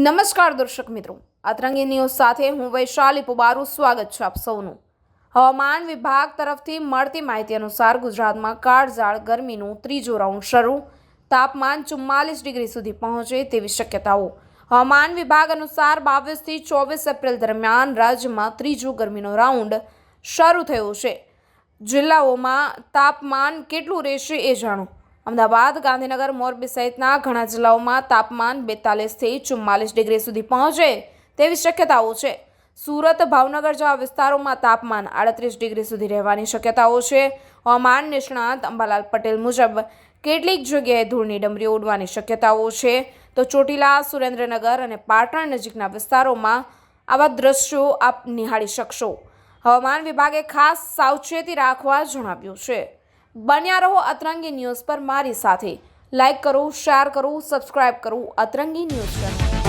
નમસ્કાર દર્શક મિત્રો. અતરંગી ન્યૂઝ સાથે હું વૈશાલી પુબારું. સ્વાગત છે આપ સૌનું. હવામાન વિભાગ તરફથી મળતી માહિતી અનુસાર ગુજરાતમાં કાળઝાળ ગરમીનું ત્રીજો રાઉન્ડ શરૂ, તાપમાન ચુમ્માલીસ ડિગ્રી સુધી પહોંચે તેવી શક્યતાઓ. હવામાન વિભાગ અનુસાર બાવીસથી ચોવીસ એપ્રિલ દરમિયાન રાજ્યમાં ત્રીજો ગરમીનો રાઉન્ડ શરૂ થયો છે. જિલ્લાઓમાં તાપમાન કેટલું રહેશે એ જાણો. અમદાવાદ, ગાંધીનગર, મોરબી સહિતના ઘણા જિલ્લાઓમાં તાપમાન બેતાલીસથી ચુમ્માલીસ ડિગ્રી સુધી પહોંચે તેવી શક્યતાઓ છે. સુરત, ભાવનગર જેવા વિસ્તારોમાં તાપમાન આડત્રીસ ડિગ્રી સુધી રહેવાની શક્યતાઓ છે. હવામાન નિષ્ણાત અંબાલાલ પટેલ મુજબ, કેટલીક જગ્યાએ ધૂળની ડમરીઓ ઉડવાની શક્યતાઓ છે. તો ચોટીલા, સુરેન્દ્રનગર અને પાટણ નજીકના વિસ્તારોમાં આવા દ્રશ્યો આપ નિહાળી શકશો. હવામાન વિભાગે ખાસ સાવચેતી રાખવા જણાવ્યું છે. બન્યા રહો અતરંગી ન્યૂઝ પર મારી સાથે. લાઈક કરો શેર કરો સબસ્ક્રાઇબ કરો, અતરંગી ન્યૂઝ ચેનલ